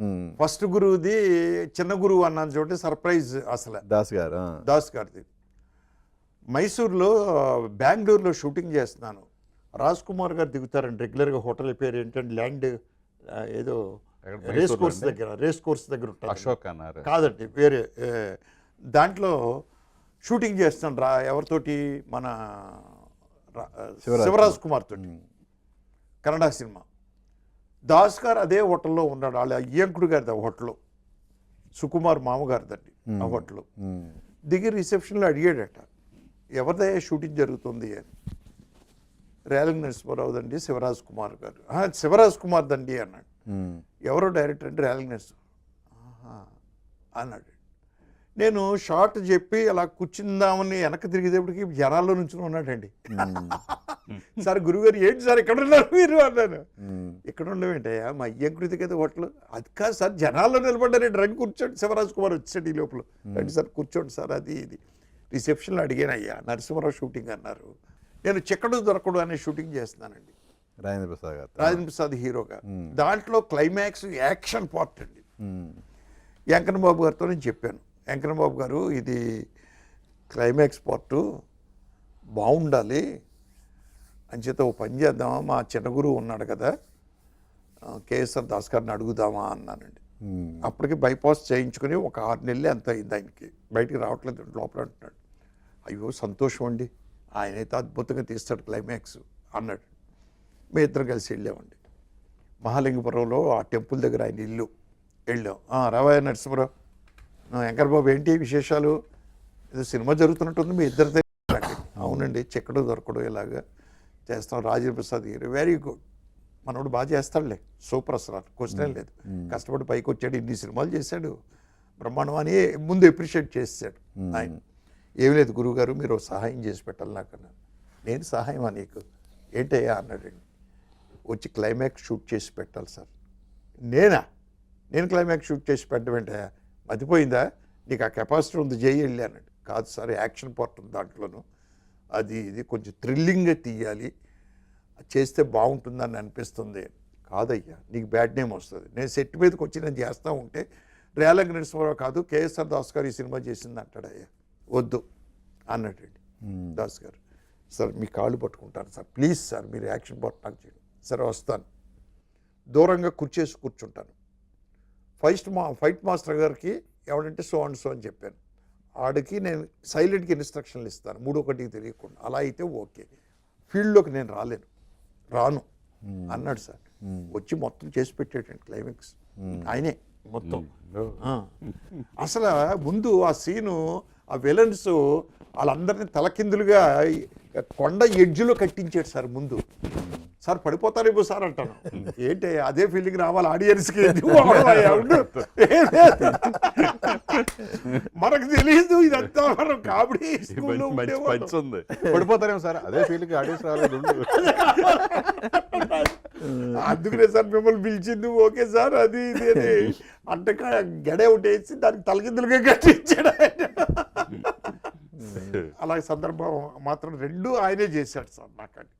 ఉమ్. First గురువుది చిన్న గురువు అన్న చోట సర్ప్రైజ్ అసలు. దాస్ గారు. దాస్ గారిది. మైసూర్లో బెంగళూరులో షూటింగ్ చేస్తున్నాను. రాజ్ కుమార్ గారు దిగుతారండి రెగ్యులర్గా. హోటల్ పేరు ఏంటంటే ల్యాండ్ ఏదో రేస్ కోర్స్? దగ్గర రేస్ కోర్స్ దగ్గర ఉంటుంది అశోక్ అన్నారు. కాదండి వేరే దాంట్లో షూటింగ్ చేస్తాను రా ఎవరితోటి? మన శివరాజ్ శివరాజ్ కుమార్. తోటి కన్నడ సినిమా. దాస్ గారు అదే హోటల్లో ఉన్నాడు. వాళ్ళ అయ్యంకుడు గారిది ఆ హోటల్. సుకుమార్ మామగారిదండి ఆ హోటల్. ఉమ్. దిగి రిసెప్షన్లో అడిగాడట ఎవరిదయ్యా షూటింగ్ జరుగుతుంది? అని. రేలంగ్ నరసింహారావు దండి శివరాజ్ కుమార్ గారు. "ఆ, శివరాజ్ కుమార్ దండి అన్నాడు. ఎవరో డైరెక్టర్ అంటే రేలంగ్ నరసింహ అన్నాడు. నేను షార్ట్ చెప్పి అలా కూర్చుందామని వెనక్కి తిరిగేటప్పటికి జనాల్లో నుంచి ఉన్నాడండి. సార్ గురుగారు ఏంటి సార్ ఎక్కడ ఉన్నారు మీరు? అన్నాను. ఇక్కడ ఉండవేంటయ్యా మా అయ్యంకృతి కదా హోటల్. అది కాదు సార్ జనాల్లో నిలబడ్డారండి రండి కూర్చోండి. శివరాజ్ కుమార్ వచ్చాడు ఈ లోపల. రండి సార్ కూర్చోండి సార్ అది ఇది. రిసెప్షన్లో అడిగాను అయ్యా నరసింహరావు షూటింగ్ అన్నారు. నేను చిక్కడు దొరకడు అనే షూటింగ్ చేస్తున్నానండి. రాజేంద్ర ప్రసాద్ గారు. రాజేంద్ర ప్రసాద్ హీరోగా. దాంట్లో క్లైమాక్స్ యాక్షన్ పార్ట్ అండి. వెంకన్న బాబు గారితో నేను చెప్పాను. వెంకన్న బాబు గారు ఇది క్లైమాక్స్ పార్ట్ బాగుండాలి. అంచేత ఓ పని చేద్దామా? మా చిన్న గురువు ఉన్నాడు కదా. కేఎస్ఆర్ దాస్ గారిని అడుగుదామా అన్నానండి. అప్పటికి బైపాస్ చేయించుకుని ఒక ఆరు నెలలు ఎంత అయింది ఆయనకి. బయటికి రావట్లేదు లోపల అంటున్నాడు. అయ్యో సంతోషం అండి. ఆయనైతే అద్భుతంగా తీస్తాడు క్లైమాక్స్ అన్నాడు. మీ ఇద్దరు కలిసి వెళ్ళామండి. మహాలింగపురంలో ఆ టెంపుల్ దగ్గర ఆయన ఇల్లు వెళ్ళాం. "ఆ, రావయ్య నరసింహరావు. వెంకట బాబు ఏంటి విశేషాలు? ఏదో సినిమా జరుగుతున్నట్టుంది మీ ఇద్దరితో అన్నాడు. అవునండి చెక్కడు దొరకడు ఇలాగా చేస్తాం. రాజేంద్ర ప్రసాద్ గారు వెరీ గుడ్ మనోడు బాగా చేస్తాడులే. సూపర్ అసలు క్వశ్చన్ లేదు. కష్టపడి పైకి వచ్చాడు ఇన్ని సినిమాలు చేశాడు. బ్రహ్మాండం అని ముందు అప్రిషియేట్ చేసాడు ఆయన. ఏం లేదు గురువుగారు మీరు సహాయం చేసి పెట్టాలి నాకు నేను సహాయమా నీకు? ఏంటయ్యా అన్నాడండి వచ్చి క్లైమాక్స్ షూట్ చేసి పెట్టాలి సార్. నేనా? నేను క్లైమాక్స్ షూట్ చేసి పెట్టడం ఏంటయ్యా? మతిపోయిందా? నీకు ఆ కెపాసిటీ ఉంది చేయి వెళ్ళి అన్నాడు. కాదు సార్ యాక్షన్ పార్ట్ ఉంది దాంట్లోనూ. అది ఇది కొంచెం థ్రిల్లింగ్గా తీయాలి. అది చేస్తే బాగుంటుందని అనిపిస్తుంది. కాదయ్యా నీకు బ్యాడ్ నేమ్ వస్తుంది. నేను సెట్ మీదకి వచ్చి నేను చేస్తూ ఉంటే రేలంగ నరసింహారావు కాదు కేఎస్ఆర్ దాస్ గారు ఈ సినిమా చేసింది అంటాడు అయ్యా వద్దు అన్నట్టండి దాస్ గారు సార్ మీ కాళ్ళు పట్టుకుంటాను సార్. ప్లీజ్ సార్ మీరు యాక్షన్ పార్ట్ నాకు చేయండి. సరే వస్తాను. దూరంగా కూర్చేసి కూర్చుంటాను. ఫైట్ మా ఫైట్ మాస్టర్ గారికి ఎవడంటే సో అండ్ సో అని చెప్పాను ఆడికి నేను సైలెంట్గా ఇన్స్ట్రక్షన్లు ఇస్తాను? మూడు ఒకటికి తెలియకుండా. అలా అయితే ఓకే. ఫీల్డ్లోకి నేను రాలేను. రాను. అన్నాడు సార్. వచ్చి మొత్తం చేసి పెట్టేటండి క్లైమాక్స్. ఆయనే. మొత్తం. ఆ. అసలు ముందు ఆ సీను ఆ విలన్స్ వాళ్ళందరినీ తలకిందులుగా కొండ ఎడ్జ్లో కట్టించాడు సార్ ముందు. సార్ పడిపోతారేమో సార్ అంటాను. ఏంటి అదే ఫీలింగ్ రావాలి ఆడియన్స్కి మనకు తెలియదు ఇదంతా మనం కామెడీ పడిపోతారేమో సార్ అదే ఫీల్కి ఆడియన్స్ ఉండు. అందుకనే సార్ మిమ్మల్ని పిలిచింది. ఓకే సార్ అది ఇది అని. అంటే గడే ఒకటి వేసి దానికి తలకిందులుగా కట్టించాడు ఆయన. అలాగే సందర్భం మాత్రం రెండు ఆయనే చేశాడు సార్ నాకు.